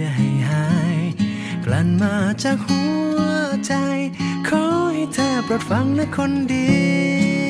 จะให้หายกลั่นมาจากหัวใจ ขอให้เธอโปรดฟังนะคนดี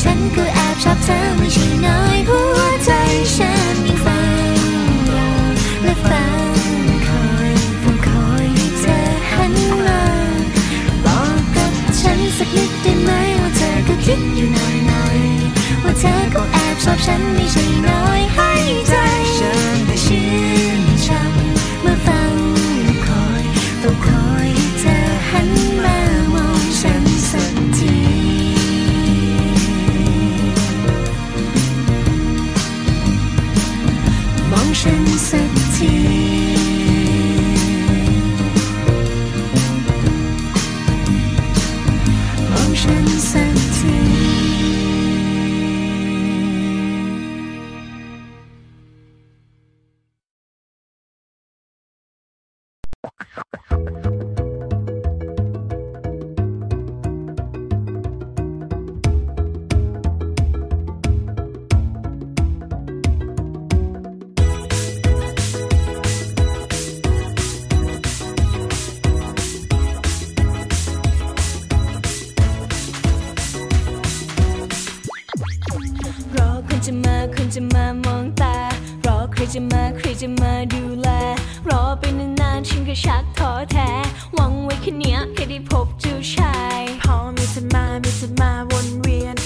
ฉันก็แอบชอบเธอไม่ใช่น้อยหัวใจฉันยังฟังรอและฟังคอยฟังคอยให้เธอหันมาบอกกับฉันสักนิดได้ไหมว่าเธอก็คิดอยู่หน่อยหน่อยว่าเธอก็แอบชอบฉันไม่ใช่น้อยให้เธอ จะมามองตา รอใครจะมาใครจะมาดูแล รอไปนานๆฉันก็ชักท้อแท้ หวังไว้แค่เนี้ยแค่ได้พบเจ้าชาย พอมีจะมามีจะมาวนเวียน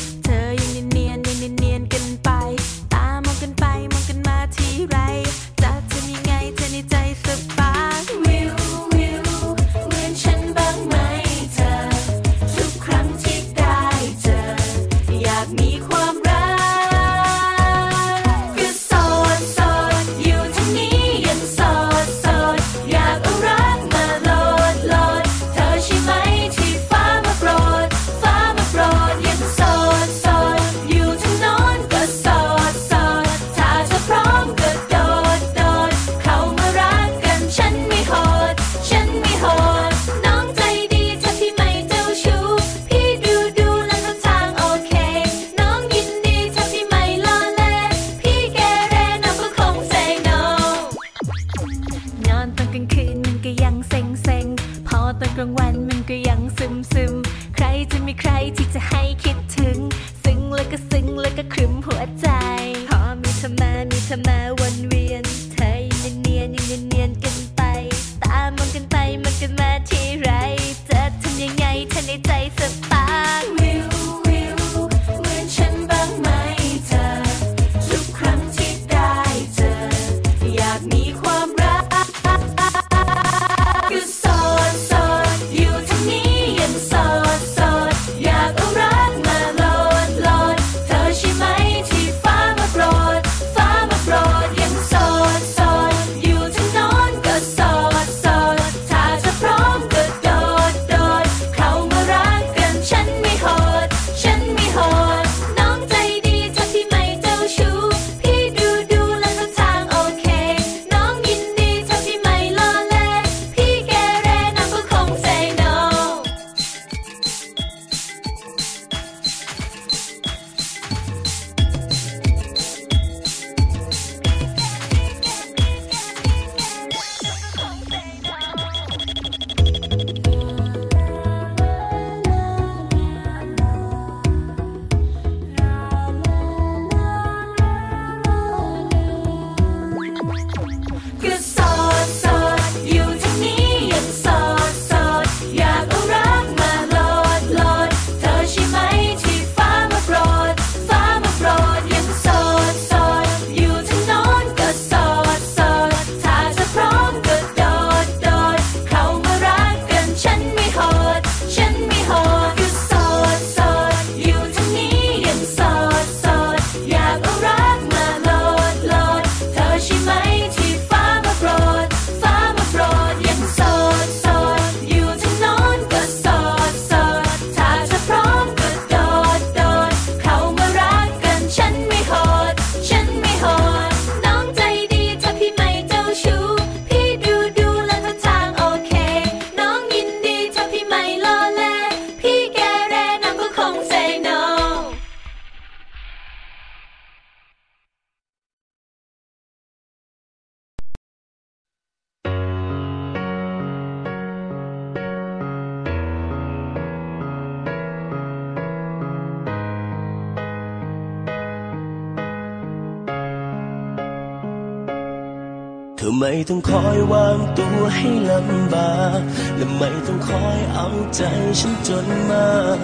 อไม่ต้องคอยวางตัวให้ลำบากและไม่ต้องคอยเอาใจฉันจนมาก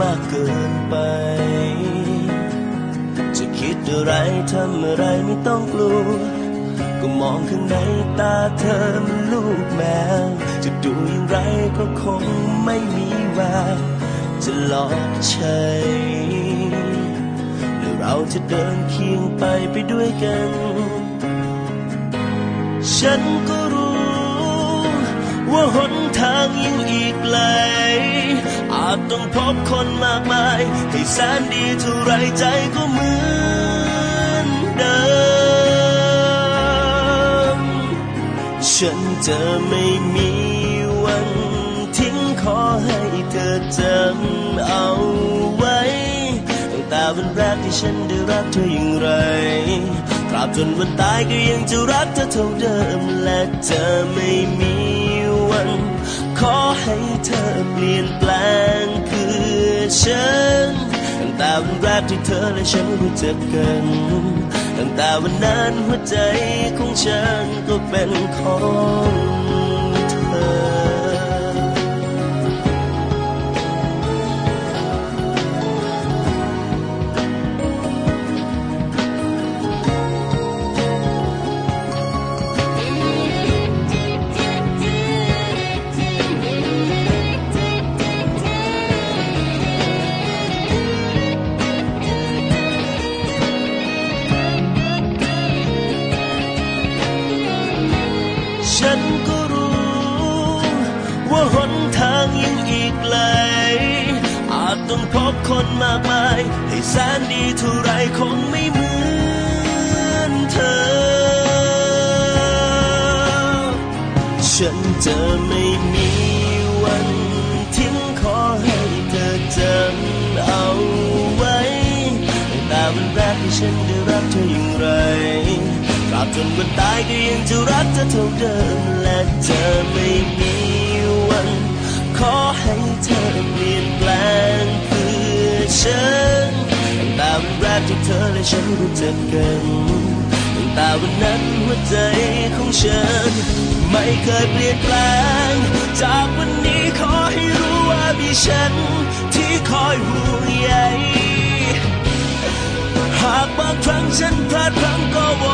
มากเกินไป จะคิดอะไรทำอะไรไม่ต้องกลัว ก็มองข้างในตาเธอมันลูกแมว จะดูอย่างไรก็คงไม่มีแววจะหลอกใช้และเราจะเดินเคียงไปไปด้วยกัน ฉันก็รู้ ว่าหนทางยังอีกไกล อาจต้องพบคนมากมายให้แสนดีเท่าไรใจก็เหมือนเดิม ฉันจะไม่มีวันทิ้งขอให้เธอจำเอาไว้ ตั้งแต่วันแรกที่ฉันได้รักเธออย่างไร ราบจนวันตายก็ยังจะรักเธอเท่าเดิม และเธอไม่มีวัน ขอให้เธอเปลี่ยนแปลงคือฉัน ตั้งแต่วันแรกที่เธอและฉันรู้จักกัน ตั้งแต่วันนั้นหัวใจของฉันก็เป็นของ บคนมากมาย ให้แสนดีเท่าไรคงไม่เหมือนเธอ ฉันจะไม่มีวันทิ้งขอให้เธอจำเอาไว้แต่วันแรกที่ฉันได้รักเธออย่างไรตราบจนวันตายก็ยังจะรักเธอเท่าเดิม ที่เธอและฉันรู้จักกันตั้งแต่วันนั้นหัวใจของฉัน ไม่เคยเปลี่ยนแปลง จากวันนี้ขอให้รู้ว่ามีฉัน ที่คอยห่วงใยหากบางครั้งฉันพลาดพลั้งก็วอน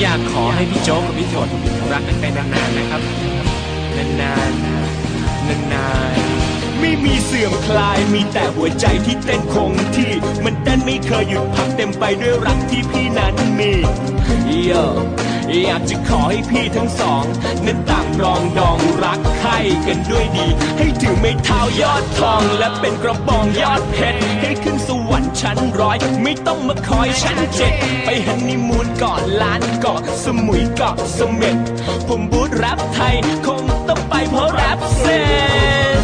อยากขอให้พี่โจ๊กกับพี่ฝนรักกันไปนานๆนะครับ นานๆ นานๆ ไม่มีเสื่อมคลาย มีแต่หัวใจที่เต้นคงที่ มันเต้นไม่เคยหยุดพักเต็มไปด้วยรักที่พี่นั้นมีโยอยากจะขอให้พี่ทั้งสอง นั้นต่างรองดอง กันด้วยดี ให้ถือไม่เท้ายอดทอง และเป็นกระบองยอดเพชรให้ขึ้นสวรรค์ชั้นร้อย ไม่ต้องมาคอยชั้นเจ็ดไปฮันนีมูนก่อนล้านเกาะสมุยเกาะเสม็ดผมบูธแรปไทย คงต้องไปเพราะแรปเซน